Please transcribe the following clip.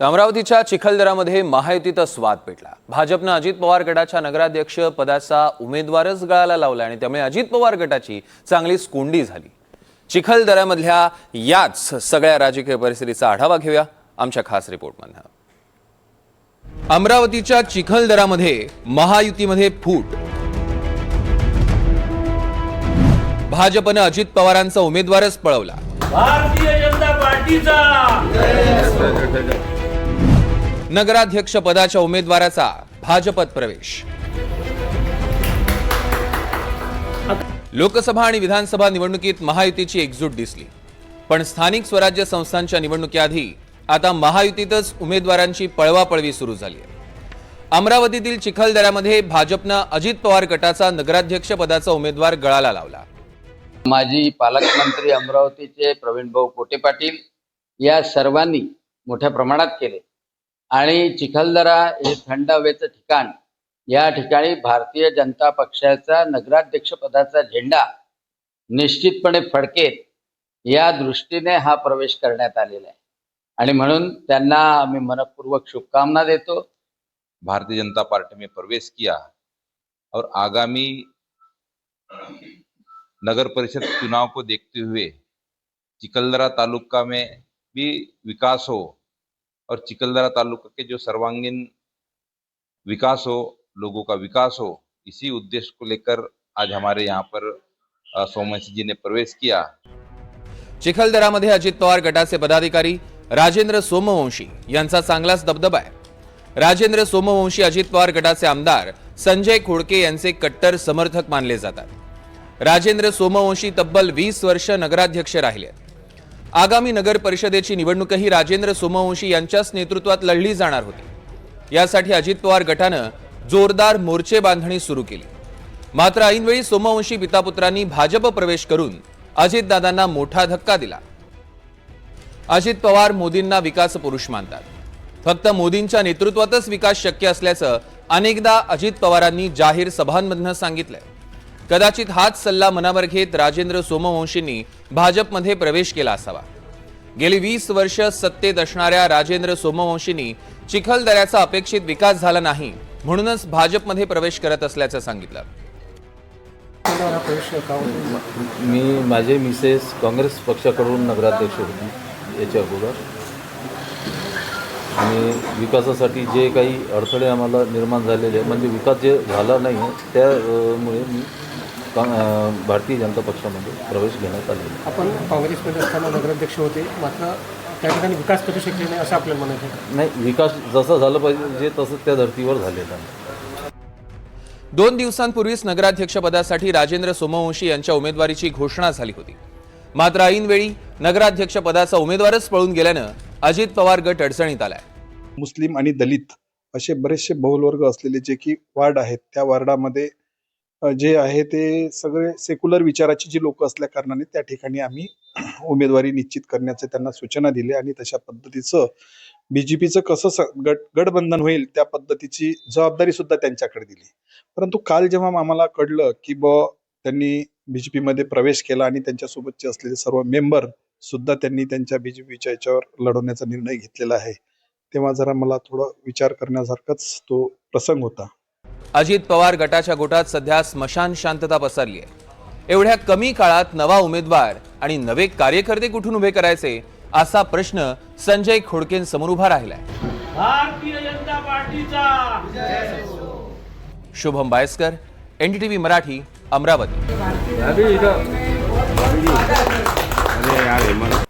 अमरावतीच्या चिखलदरामध्ये महायुतीचा स्वाद पेटला. भाजपनं अजित पवार गटाच्या नगराध्यक्ष पदाचा उमेदवारच गळाला लावला आणि त्यामुळे अजित पवार गटाची चांगलीच कोंडी झाली. चिखलदऱ्यामधल्या याच सगळ्या राजकीय परिस्थितीचा आढावा घेऊया आमच्या खास रिपोर्टमधनं. अमरावतीच्या चिखलदरामध्ये महायुतीमध्ये फूट. भाजपनं अजित पवारांचा उमेदवारच पळवला. भारतीय जनता पार्टीचा. नगराध्यक्ष पदाच्या उमेदवाराचा भाजपत प्रवेश. लोकसभा आणि विधानसभा निवडणुकीत महायुतीची एकजूट दिसली. पण स्थानिक स्वराज्य संस्थांच्या निवडणुकीआधी आता महायुतीतच उमेदवारांची पळवापळवी सुरू झाली आहे. अमरावतीतील चिखलदऱ्यामध्ये भाजपनं अजित पवार गटाचा नगराध्यक्ष पदाचा उमेदवार गळाला लावला. माजी पालकमंत्री अमरावतीचे प्रवीण भाऊ पोटे पाटील या सर्वांनी मोठ्या प्रमाणात केले. आणि चिखलदरा हे थंड हवेचं ठिकाण. या ठिकाणी भारतीय जनता पक्षाचा नगराध्यक्षपदाचा झेंडा निश्चितपणे फडकेत या दृष्टीने हा प्रवेश करण्यात आलेला आहे. आणि म्हणून त्यांना आम्ही मनपूर्वक शुभकामना देतो. भारतीय जनता पार्टी में प्रवेश किया और आगामी नगर परिषद चुनाव को देखते हुए चिकलदरा तालुका में भी विकास हो और चिकलदरा तालुका के जो सर्वांगीण विकास हो लोगों का विकास हो इसी उद्देश्य को लेकर आज हमारे यहाँ पर अ, सोमवंशी जी ने प्रवेश किया। चिखलदरामध्ये अजित पवार गटाचे पदाधिकारी राजेंद्र सोमवंशी यांचा चांगलाच दबदबा आहे. राजेंद्र सोमवंशी अजित पवार गटाचे आमदार संजय खोडके यांचे कट्टर समर्थक मानले जातात. राजेंद्र सोमवंशी तब्बल वीस वर्ष नगराध्यक्ष राहिले आगामी नगर परिषदेची निवडणूकही राजेंद्र सोमवंशी यांच्याच नेतृत्वात लढली जाणार होती. यासाठी अजित पवार गटानं जोरदार मोर्चे बांधणी सुरू केली. मात्र ऐनवेळी सोमवंशी पितापुत्रांनी भाजप प्रवेश करून अजितदादांना मोठा धक्का दिला. अजित पवार मोदींना विकास पुरुष मानतात. फक्त मोदींच्या नेतृत्वातच विकास शक्य असल्याचं अनेकदा अजित पवारांनी जाहीर सभांमधनं सांगितलंय. कदाचित हाच सल्ला मनावर घेत राजेंद्र सोमवंशींनी भाजपमध्ये प्रवेश केला असावा. गेली वीस वर्ष सत्तेत असणाऱ्या राजेंद्र सोमवंशींनी चिखलदऱ्याचा अपेक्षित विकास झाला नाही म्हणूनच भाजपमध्ये प्रवेश करत असल्याचं सांगितलं. मी माझे मिसेस काँग्रेस पक्षाकडून नगराध्यक्ष होती याच्या अगोदर. आणि विकासासाठी जे काही अडथळे आम्हाला निर्माण झालेले म्हणजे विकास जे झाला नाही आहे त्यामुळे मी भारतीय जनता पक्षामध्ये प्रवेश घेण्यात आलेला. आपण काँग्रेसमध्ये असताना नगराध्यक्ष होते मात्र त्या ठिकाणी विकास करू शकले नाही असं आपल्याला म्हणायचं आहे. नाही विकास जसं झालं पाहिजे तसं त्या धर्तीवर झालेला आहे दोन दिवसांपूर्वीच नगराध्यक्षपदासाठी राजेंद्र सोमवंशी यांच्या उमेदवारीची घोषणा झाली होती मात्र ऐनवेळी नगराध्यक्षपदाचा उमेदवारच पळून गेल्यानं अजित पवार गट अडचणीत आलाय मुस्लिम आणि दलित असे बरेचसे बहुलवर्ग असलेले जे की वार्ड आहेत त्या वार्डामध्ये जे आहे ते सगळे सेक्युलर विचाराची जी लोक असल्या कारणाने त्या ठिकाणी आम्ही उमेदवारी निश्चित करण्याचे त्यांना सूचना दिली आणि तशा पद्धतीचं बीजेपीचं कसं स- गट गठबंधन होईल त्या पद्धतीची जबाबदारी सुद्धा त्यांच्याकडे दिली. परंतु काल जेव्हा आम्हाला कळलं की ब त्यांनी बीजेपी मध्ये प्रवेश केला आणि त्यांच्यासोबतचे असलेले सर्व मेंबर सुद्धा त्यांनी त्यांच्या बीजेपीच्या याच्यावर लढवण्याचा निर्णय घेतलेला आहे तेव्हा जरा मला थोडं विचार करण्यासारखाच तो प्रसंग होता. अजित पवार गटाच्या गोटात सध्या स्मशान शांतता पसरली आहे. एवढ्या कमी काळात नवा उमेदवार आणि नवे कार्यकर्ते कुठून उभे करायचे असा प्रश्न संजय खोडकेंसमोर उभा राहिलाय. भारतीय जनता पार्टीचा! शुभम बायस्कर एनडीटीव्ही मराठी अमरावती. अरे यार मला